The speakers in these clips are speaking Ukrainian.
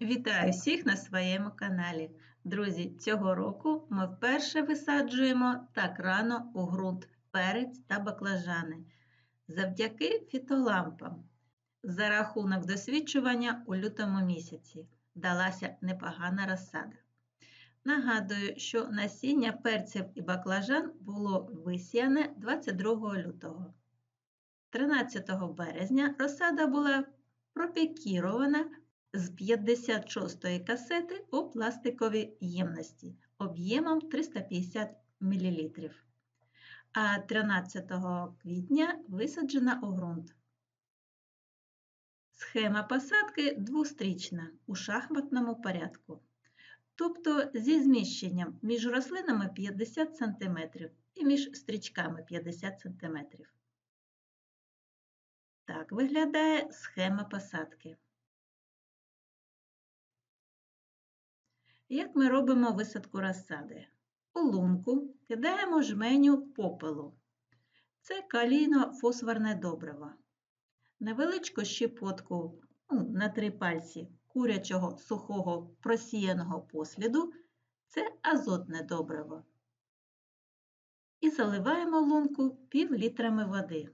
Вітаю всіх на своєму каналі. Друзі, цього року ми вперше висаджуємо так рано у ґрунт перець та баклажани завдяки фітолампам. За рахунок досвідчування у лютому місяці далася непогана розсада. Нагадую, що насіння перців і баклажан було висіяне 22 лютого. 13 березня розсада була пропікірована з 56-ї касети у пластиковій ємності об'ємом 350 мл. А 13 квітня висаджена у ґрунт. Схема посадки двострічна у шахматному порядку. Тобто зі зміщенням між рослинами 50 см і між стрічками 50 см. Так виглядає схема посадки. Як ми робимо висадку розсади? У лунку кидаємо жменю попелу. Це калійно-фосфорне добриво. Невеличку щепотку ну, на три пальці курячого сухого просіяного посліду це азотне добриво. І заливаємо лунку пів літрами води.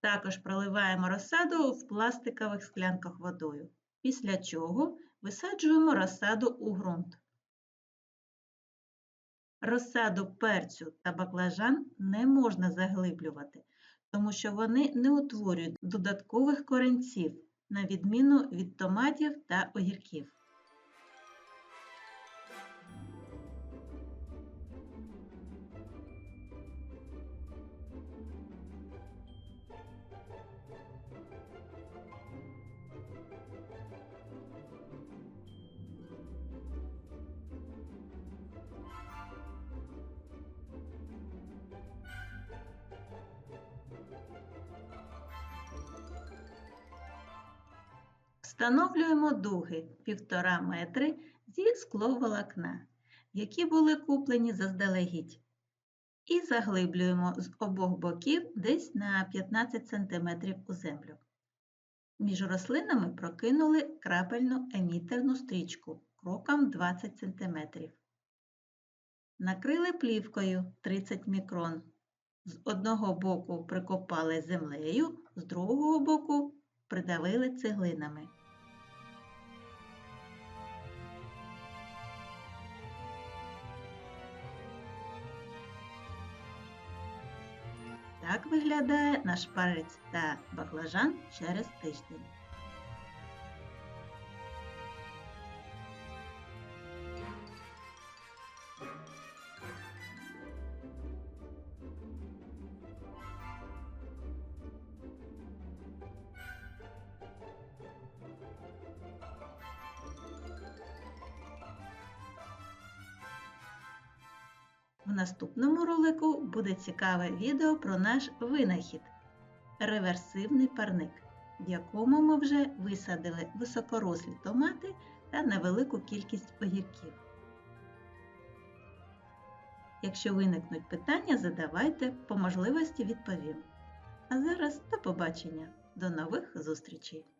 Також проливаємо розсаду в пластикових склянках водою, після чого висаджуємо розсаду у ґрунт. Розсаду перцю та баклажан не можна заглиблювати, тому що вони не утворюють додаткових коренців, на відміну від томатів та огірків. Встановлюємо дуги 1,5 метри зі скловолокна, які були куплені заздалегідь. І заглиблюємо з обох боків десь на 15 см у землю. Між рослинами прокинули крапельну емітерну стрічку кроком 20 см. Накрили плівкою 30 мікрон. З одного боку прикопали землею, з другого боку придавили цеглинами. Так виглядає наш перець та баклажан через тиждень. Наступному ролику буде цікаве відео про наш винахід реверсивний парник, в якому ми вже висадили високорослі томати та невелику кількість огірків. Якщо виникнуть питання, задавайте, по можливості відповім. А зараз до побачення, до нових зустрічей!